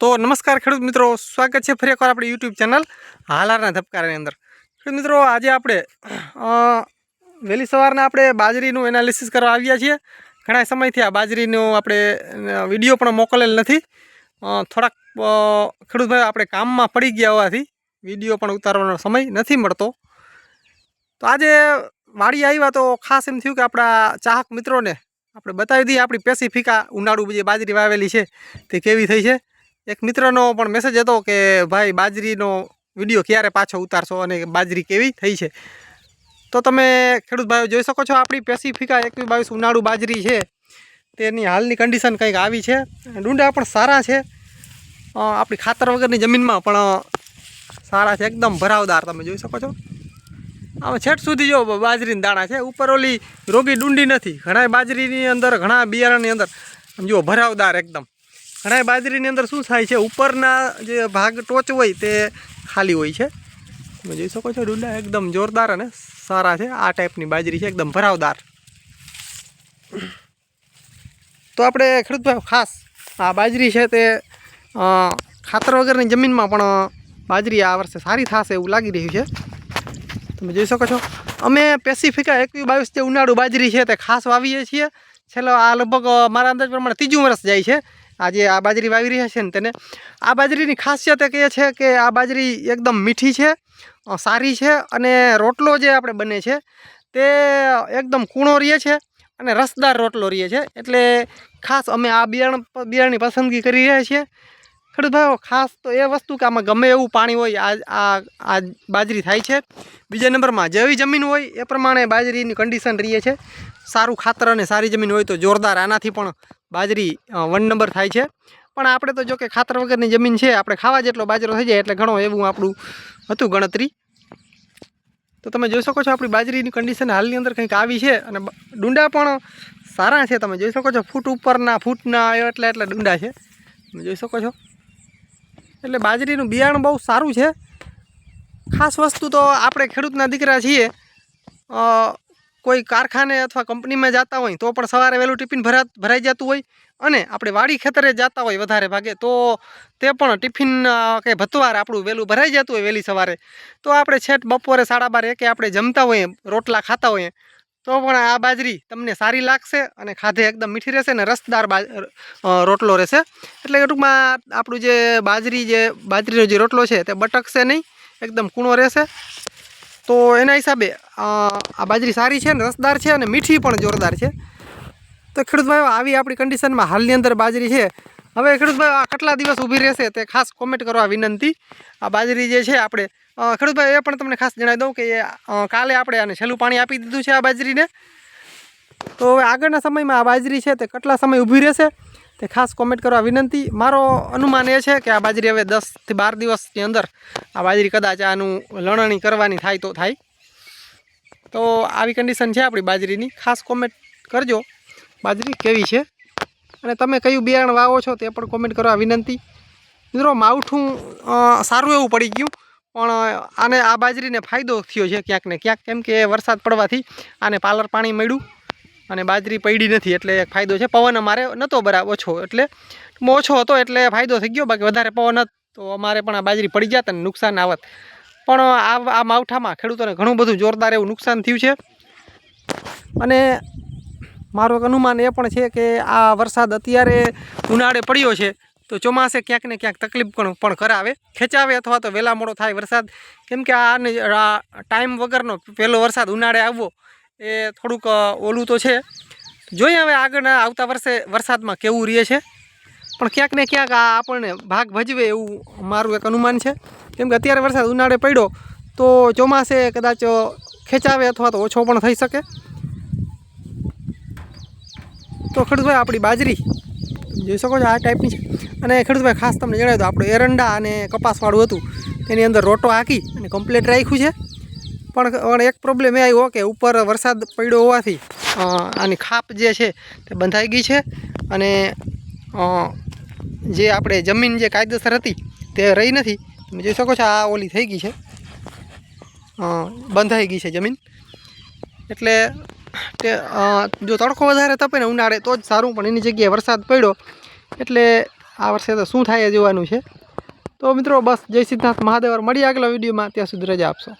તો નમસ્કાર ખેડૂત મિત્રો, સ્વાગત છે ફરી એકવાર આપણી યુટ્યુબ ચેનલ હાલારના ધબકારાની અંદર. ખેડૂત મિત્રો, આજે આપણે વહેલી સવારના આપણે બાજરીનું એનાલિસિસ કરવા આવ્યા છીએ. ઘણા સમયથી આ બાજરીનો આપણે વીડિયો પણ મોકલેલ નથી. થોડાક ખેડૂતભાઈ આપણે કામમાં પડી ગયા હોવાથી વીડિયો પણ ઉતારવાનો સમય નથી મળતો. તો આજે વાડી આવ્યા તો ખાસ એમ થયું કે આપણા ચાહક મિત્રોને આપણે બતાવી દઈએ આપણી પેસિફિકા ઉનાળુ જે બાજરી વાવેલી છે તે કેવી થઈ છે. એક મિત્રનો પણ મેસેજ હતો કે, ભાઈ, બાજરીનો વીડિયો ક્યારે પાછો ઉતારશો અને બાજરી કેવી થઈ છે? તો તમે ખેડૂત ભાઈઓ જોઈ શકો છો, આપણી પેસિફિકા એકવી બાવીસ ઉનાળુ બાજરી છે. તેની હાલની કન્ડિશન કંઈક આવી છે. ડુંડા પણ સારા છે. આપણી ખાતર વગરની જમીનમાં પણ સારા છે, એકદમ ભરાવદાર તમે જોઈ શકો છો. આમાં છેટ સુધી જો બાજરીના દાણા છે, ઉપર ઓલી રોગી ડુંડી નથી. ઘણા બાજરીની અંદર, ઘણા બિયારણની અંદર. જુઓ, ભરાવદાર એકદમ. ઘણા બાજરીની અંદર શું થાય છે? ઉપરના જે ભાગ ટોચ હોય તે ખાલી હોય છે. તમે જોઈ શકો છો, ડુંડા એકદમ જોરદાર અને સારા છે. આ ટાઈપની બાજરી છે, એકદમ ભરાવદાર. તો આપણે ખેડૂત ખાસ આ બાજરી છે તે ખાતર વગરની જમીનમાં પણ બાજરી આ વર્ષે સારી થશે એવું લાગી રહ્યું છે. તમે જોઈ શકો છો, અમે પેસિફિકા એકવીસ બાવીસ જે ઉનાળુ બાજરી છે તે ખાસ વાવીએ છીએ. છેલ્લો આ લગભગ મારા અંદાજ પ્રમાણે ત્રીજું વર્ષ જાય છે. આ જે આ બાજરી વાવી રહ્યા છે ને તેને. આ બાજરીની ખાસિયત એ છે કે આ બાજરી એકદમ મીઠી છે સારી છે અને રોટલો જે આપણે બને છે તે એકદમ કૂણો રહે છે અને રસદાર રોટલો રહે છે. એટલે ખાસ અમે આ બિયારણ બિયારણની પસંદગી કરી રહ્યા છીએ. ખેડૂત ભાઈ ખાસ તો એ વસ્તુ કે આમાં ગમે એવું પાણી હોય, આ આ આ બાજરી થાય છે. બીજા નંબરમાં જેવી જમીન હોય, એ પ્રમાણે બાજરીની કન્ડિશન રહીએ છે. સારું ખાતર અને સારી જમીન હોય તો જોરદાર આનાથી પણ બાજરી વન નંબર થાય છે. પણ આપણે તો જો કે ખાતર વગરની જમીન છે, આપણે ખાવા જેટલો બાજરો થઈ જાય એટલે ઘણો એવું આપણું હતું ગણતરી. તો તમે જોઈ શકો છો આપણી બાજરીની કન્ડિશન હાલની અંદર કંઈક આવી છે અને ડુંડા પણ સારા છે. તમે જોઈ શકો છો ફૂટ ઉપરના, ફૂટના એટલા એટલા ડુંડા છે. તમે જોઈ શકો છો. એટલે બાજરીનું બિયારણ બહુ સારું છે. ખાસ વસ્તુ તો આપણે ખેડૂતના દીકરા છીએ. કોઈ કારખાને અથવા કંપનીમાં જતા હોય તો પણ સવારે વહેલું ટિફિન ભરા, ભરાઈ જતું હોય અને આપણે વાડી ખેતરે જતા હોય વધારે ભાગે તો તે પણ ટિફિન કે ભતવાર આપણું વહેલું ભરાઈ જતું હોય વહેલી સવારે. તો આપણે છેટ બપોરે સાડા બાર એકે આપણે જમતા હોઈએ, રોટલા ખાતા હોઈએ. તો પણ આ બાજરી તમને સારી લાગશે અને ખાધે એકદમ મીઠી રહેશે અને રસદાર રોટલો રહેશે. એટલે ટૂંકમાં આપણું જે બાજરી જે બાજરીનો જે રોટલો છે તે બટકશે નહીં, એકદમ કૂણો રહેશે. તો એના હિસાબે આ બાજરી સારી છે ને રસદાર છે અને મીઠી પણ જોરદાર છે. તો ખેડૂત ભાઈઓ, આવી આપણી કન્ડિશનમાં હાલની અંદર બાજરી છે. હવે ખેડૂતભાઈ, આ કેટલા દિવસ ઊભી રહેશે તે ખાસ કોમેન્ટ કરવા વિનંતી. આ બાજરી જે છે આપણે ખેડૂતભાઈ, એ પણ તમને ખાસ જણાવી દઉં કે કાલે આપણે આને છેલ્લું પાણી આપી દીધું છે આ બાજરીને. તો હવે આગળના સમયમાં આ બાજરી છે તે કેટલા સમય ઊભી રહેશે તે ખાસ કોમેન્ટ કરવા વિનંતી. મારો અનુમાન એ છે કે આ બાજરી હવે દસથી બાર દિવસની અંદર આ બાજરી કદાચ આનું લણણી કરવાની થાય તો થાય. તો આવી કન્ડિશન છે આપણી બાજરીની. ખાસ કોમેન્ટ કરજો. બાજરી કેવી છે? અને તમે કયું બિયારણ વાવો છો તે પણ કોમેન્ટ કરવા વિનંતી. મિત્રો, માવઠું સારું એવું પડી ગયું, પણ આને આ બાજરીને ફાયદો થયો છે ક્યાંક ને ક્યાંક, કેમ કે વરસાદ પડવાથી આને પાલર પાણી મળ્યું અને બાજરી પડી નથી એટલે એક ફાયદો છે. પવન અમારે નહોતો બરાબર ઓછો એટલે ઓછો હતો એટલે ફાયદો થઈ ગયો, બાકી વધારે પવન હતો તો અમારે પણ આ બાજરી પડી જાત અને નુકસાન આવત. પણ, આ આ માવઠામાં ખેડૂતોને ઘણું બધું જોરદાર એવું નુકસાન થયું છે. અને મારું એક અનુમાન એ પણ છે કે આ વરસાદ અત્યારે ઉનાળે પડ્યો છે, તો ચોમાસે ક્યાંક ને ક્યાંક તકલીફ પણ પણ કરાવે ખેંચાવે અથવા તો વહેલા મોડો થાય વરસાદ. કેમ કે આને ટાઈમ વગરનો પહેલો વરસાદ ઉનાળે આવવો એ થોડુંક ઓલું તો છે. જોઈએ હવે આગળના આવતા વર્ષે વરસાદમાં કેવું રહે છે. પણ ક્યાંક ને ક્યાંક આ આપણને ભાગ ભજવે એવું મારું એક અનુમાન છે. કેમ કે અત્યારે વરસાદ ઉનાળે પડ્યો, તો ચોમાસે કદાચ ખેંચાવે અથવા તો ઓછો પણ થઈ શકે. તો ખેડૂતભાઈ આપણી બાજરી. જોઈ શકો છો આ ટાઈપની છે. અને ખેડૂતભાઈ ખાસ તમને જણાવ્યું દો આપણું એરંડા અને કપાસવાળું હતું. તેની અંદર રોટો હાંકી અને કમ્પ્લીટ રાખ્યું છે. પણ એક પ્રોબ્લેમ એ આવ્યો કે ઉપર વરસાદ પડ્યો હોવાથી આની ખાપ જે છે તે બંધાઈ ગઈ છે. અને જે આપણે જમીન જે કાયદેસર હતી તે રહી નથી. તમે જોઈ શકો છો આ ઓલી થઈ ગઈ છે. બંધાઈ ગઈ છે જમીન. એટલે તે જો તડકો વધારે તપે ને ઉનાળે તો જ સારું, પણ એની જગ્યાએ વરસાદ પડ્યો, એટલે આ વર્ષે તો શું થાય જોવાનું છે. તો મિત્રો, બસ, જય સિદ્ધાર્થ મહાદેવર. મળી આગલા વિડીયોમાં. ત્યાં સુધી રજા આપશો.